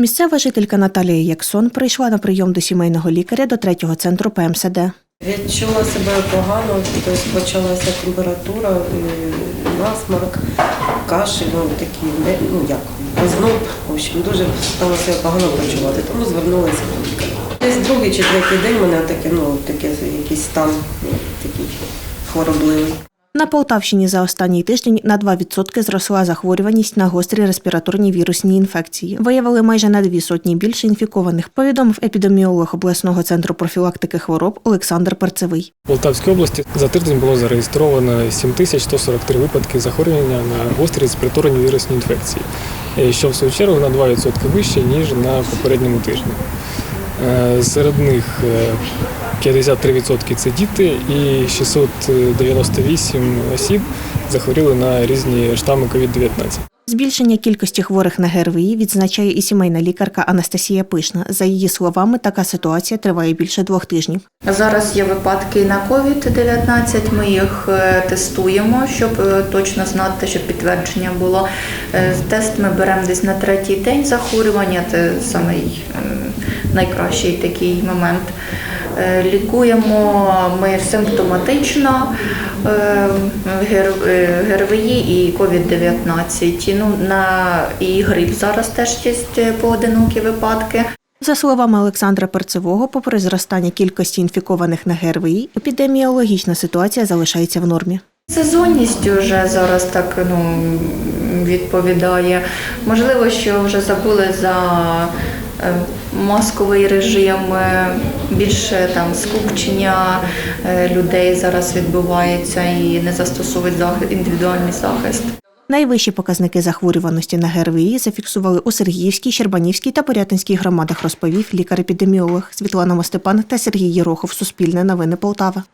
Місцева жителька Наталія Яксон прийшла на прийом до сімейного лікаря до третього центру ПМСД. Відчула себе погано, тобто почалася температура, і насморк, кашель, ну не- ну як, озноб. В общем, дуже стала себе погано почувати, тому звернулася до лікаря. Десь другий чи третій день мене таке, ну, таке якийсь стан ну, такий хворобливий. На Полтавщині за останній тиждень на 2% зросла захворюваність на гострі респіраторні вірусні інфекції. Виявили майже на дві сотні більше інфікованих, повідомив епідеміолог обласного центру профілактики хвороб Олександр Перцевий. В Полтавській області за тиждень було зареєстровано 7143 випадки захворювання на гострі респіраторні вірусні інфекції, е, що в свою чергу на 2% вище, ніж на попередньому тижні. Е, Серед них е, 53% це діти і 698 осіб захворіли на різні штами COVID-19. Збільшення кількості хворих на ГРВІ відзначає і сімейна лікарка Анастасія Пишна. За її словами, така ситуація триває більше двох тижнів. Зараз є випадки на COVID-19, ми їх е, тестуємо, щоб е, точно знати, щоб підтвердження було. Е, Тест ми беремо десь на третій день захворювання, це самий е, найкращий такий момент. Лікуємо ми симптоматично е, гер- е, ГРВІ і COVID-19. Ну, на і грип зараз теж є поодинокі випадки. За словами Олександра Перцевого, попри зростання кількості інфікованих на ГРВІ, епідеміологічна ситуація залишається в нормі. Сезонність вже зараз так ну, відповідає. Можливо, що вже забули за е, масковий режим, е, більше там скупчення е, людей зараз відбувається і не застосовують захист, індивідуальний захист. Найвищі показники захворюваності на ГРВІ зафіксували у Сергіївській, Щербанівській та Порятинській громадах, розповів лікар-епідеміолог Світлана Мостепан та Сергій Єрохов. Суспільне новини Полтава.